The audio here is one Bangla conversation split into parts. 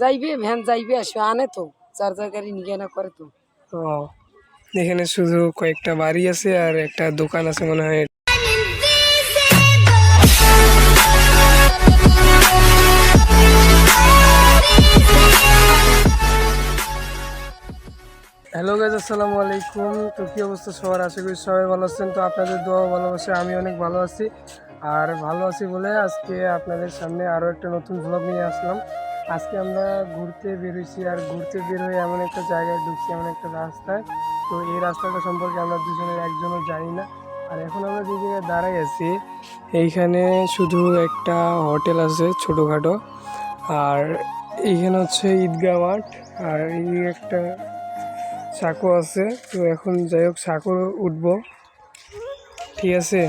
যাইবে, ভ্যান যাইবে, আসবে, আনে তো চার জায়গায় নিয়ে না করে তো। এখানে শুধু কয়েকটা বাড়ি আছে আর একটা দোকান আছে মনে হয়। হ্যালো গাইজ আসসালামু আলাইকুম। তো কী অবস্থা সবার? আশা করি সবাই ভালো আছেন। তো আপনাদের দোয়া ভালোবাসে, আমি অনেক ভালো আছি। আর ভালো আছি বলে আজকে আপনাদের সামনে আরও একটা নতুন ব্লগ নিয়ে আসলাম। আজকে আমরা ঘুরতে বেরোইছি আর ঘুরতে বের হয়ে এমন একটা জায়গায় ঢুকছি, এমন একটা রাস্তায়। তো এই রাস্তাটা সম্পর্কে আমরা দুজনের একজনও জানি না। আর এখন আমরা যে জায়গায় দাঁড়াই আছি, এইখানে শুধু একটা হোটেল আছে ছোটোখাটো। আর এইখানে হচ্ছে ঈদগাহ মাঠ, আর এই একটা সাঁকো আছে। তো এখন যাই হোক, সাঁকো উঠবো। ঠিক আছে?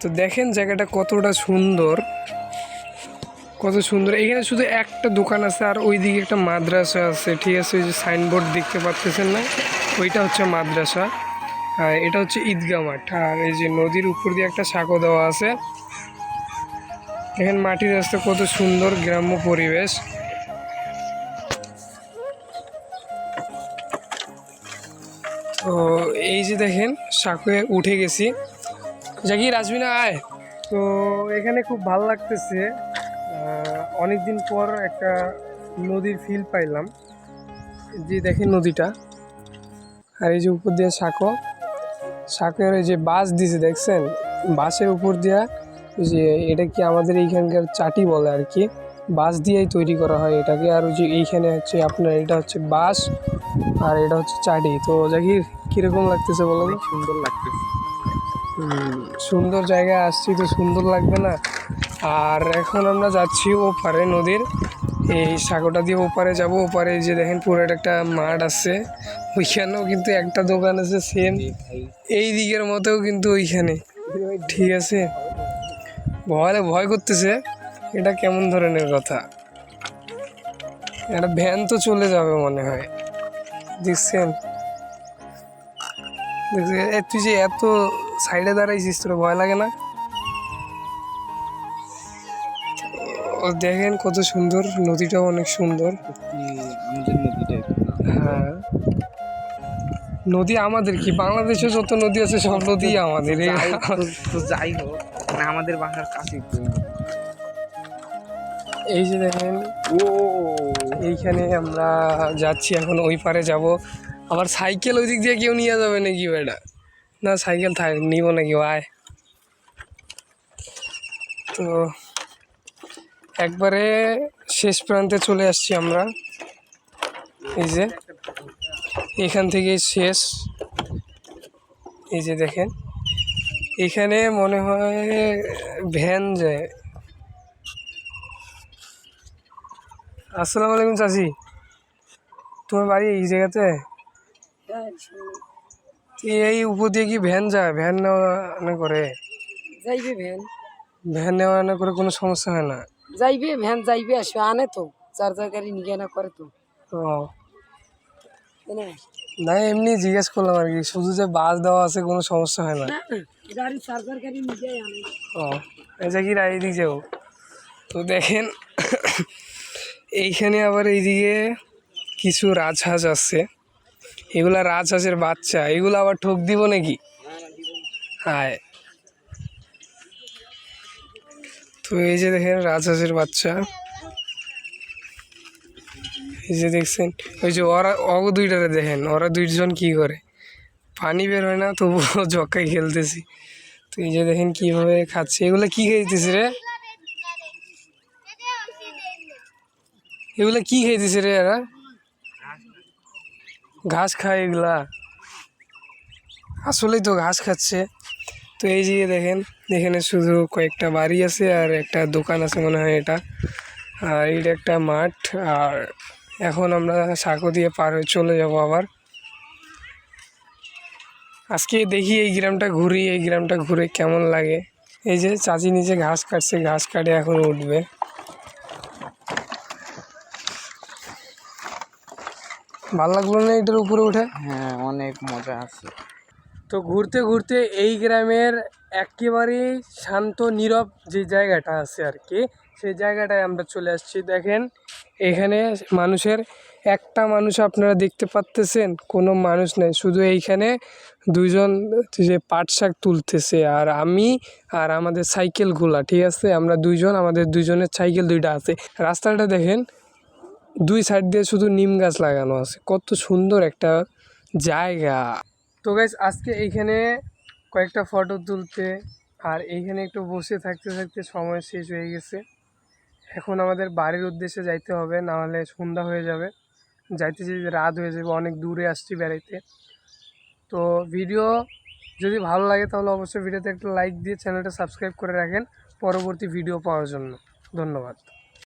তো দেখেন জায়গাটা কতটা সুন্দর। কত সুন্দর। এখানে শুধু একটা দোকান আছে আর ওইদিকে একটা মাদ্রাসা আছে, ঠিক আছে? ওই যে সাইনবোর্ড দেখতে পাচ্ছেন না? ওইটা হচ্ছে মাদ্রাসা। আর এটা হচ্ছে ঈদগাহ মাঠ। আর এই যে নদীর উপর দিয়ে একটা সাঁকো দেওয়া আছে। এখানে মাটির রাস্তা কত সুন্দর, গ্রাম্য পরিবেশ। তো এই যে দেখেন, সাঁকুয়ে উঠে গেছি। জাগির আসবি না? আয়। তো এখানে খুব ভালো লাগতেছে। অনেক দিন পর একটা নদীর ফিল পাইলাম। যে দেখেন নদীটা। আর এই যে উপর দিয়ে সাঁকো। সাঁকোর এই যে বাস দিছে দেখছেন? বাসের উপর দিয়া যে এটা কি আমাদের এইখানকার চাটি বলে আর কি? বাঁশ দিয়েই তৈরি করা হয় এটাকে। আর ওই যে এইখানে হচ্ছে আপনার এটা হচ্ছে বাঁশ আর এটা হচ্ছে চাটি। তো জাকির কীরকম লাগতেছে বলো? সুন্দর লাগতেছে। সুন্দর জায়গায় আসছি তো সুন্দর লাগবে না? আর এখন আমরা যাচ্ছি ওপারে নদীর। এই সাগরটা দিয়ে ওপারে যাব। ওপারে যে দেখেন পুরো একটা মাঠ আছে। ওইখানেও কিন্তু একটা দোকান আছে সেম এই দিকের মতেও কিন্তু ওইখানে। ঠিক আছে? ভয় ভয় করতেছে। এটা কেমন ধরনের কথা? একটা ভ্যান তো চলে যাবে মনে হয়। দেখছেন? দেখছি এ, তুই যে এত সাইডে দাঁড়াইছিস তোর ভয় লাগে না? দেখেন কত সুন্দর নদীটাও অনেক সুন্দর। হ্যাঁ। নদী আমাদের কি? বাংলাদেশে যত নদী আছে সব নদী আমাদের। এই- যাই হোক, মানে আমাদের বাসার কাছেই তো এই যে দেখেন ও। এইখানে আমরা যাচ্ছি এখন ওই পারে যাব। আবার সাইকেল ওই দিক দিয়ে কেউ নিয়ে যাবে নাকি বেটা? না সাইকেল থাক নিব নাকি আয় তো একবারে শেষ প্রান্তে চলে আসছি আমরা। এই যে এখান থেকে শেষ। এই যে দেখেন এখানে মনে হয় ভ্যান যায়। আসসালামু আলাইকুম চাচি। তোমার বাড়ি এই জায়গাতে? এই উপর দিয়ে কি ভ্যান যায়? ভ্যান নেওয়া আনা করে? যাইবে ভ্যান। ভ্যান নেওয়া আনা করে কোনো সমস্যা হয় না। যাইবে ভ্যান যাইবে আসবে আনে তো চার গাড়ি নিয়ে না করে তো। ও। না? এমনি জিজ্ঞেস করলাম আর কি শুধু যে বাস দেওয়া আছে কোনো সমস্যা হয় না? গাড়ি চার জায়গায় নিয়ে আনে। ও এই কি রায় দিক যাও তো দেখেন এইখানে আবার এইদিকে কিছু রাজহাঁস আছে। এগুলা রাজহাঁসের বাচ্চা এগুলো আবার ঠক দিব নাকি? হায়। তো এই যে দেখেন রাজহাঁসের বাচ্চা। এই যে দেখছেন, ওই যে ওরা অগ দুইটারে দেখেন, ওরা দুইজন কি করে? পানি বের হয় না, তবুও জকাই খেলতেছি। তো এই যে দেখেন কীভাবে খাচ্ছে। এগুলো কি খাইতেছে রে? এগুলো কি খাইতেছে রে এরা? ঘাস খায় এগুলা। আসলেই তো ঘাস খাচ্ছে। তো এই যে দেখেন, এখানে শুধু কয়েকটা বাড়ি আছে আর একটা দোকান আছে মনে হয় এটা। আর এটা একটা মাঠ, আর এখন আমরা সাঁকো দিয়ে পার হয়ে চলে যাব আবার। আজকে দেখি এই গ্রামটা ঘুরি, এই গ্রামটা ঘুরে কেমন লাগে। এই যে চাচি নিচে ঘাস কাটছে, ঘাস কাটে এখন উঠবে। ভালো লাগল না এটার উপরে উঠে? হ্যাঁ অনেক মজা আছে। তো ঘুরতে ঘুরতে এই গ্রামের একেবারে শান্ত, নীরব যে জায়গাটা আছে আর কি, সেই জায়গাটায় আমরা চলে আসছি। দেখেন, এখানে মানুষের একটা মানুষ আপনারা দেখতে পাচ্তেছেন কোনো মানুষ নেই। শুধু এইখানে দুইজন যে পাট শাক তুলতেছে, আর আমি আর আমাদের সাইকেলগুলা, ঠিক আছে? আমরা দুইজন, আমাদের দুইজনের সাইকেল দুইটা আছে। রাস্তাটা দেখেন, দুই সাইড দিয়ে শুধু নিম গাছ লাগানো আছে। কত সুন্দর একটা জায়গা। তো গাইজ আজকে এইখানে কয়েকটা ফটো তুলতে আর এইখানে একটু বসে থাকতে থাকতে সময় শেষ হয়ে গেছে। এখন আমাদের বাড়ির উদ্দেশ্যে যাইতে হবে, না হলে সন্ধ্যা হয়ে যাবে। যাইতে যেতে রাত হয়ে যাবে, অনেক দূরে আসছি বেড়াইতে। তো ভিডিও যদি ভালো লাগে তাহলে অবশ্যই ভিডিওতে একটা লাইক দিয়ে চ্যানেলটা সাবস্ক্রাইব করে রাখেন। পরবর্তী ভিডিও পাওয়ার জন্য। ধন্যবাদ।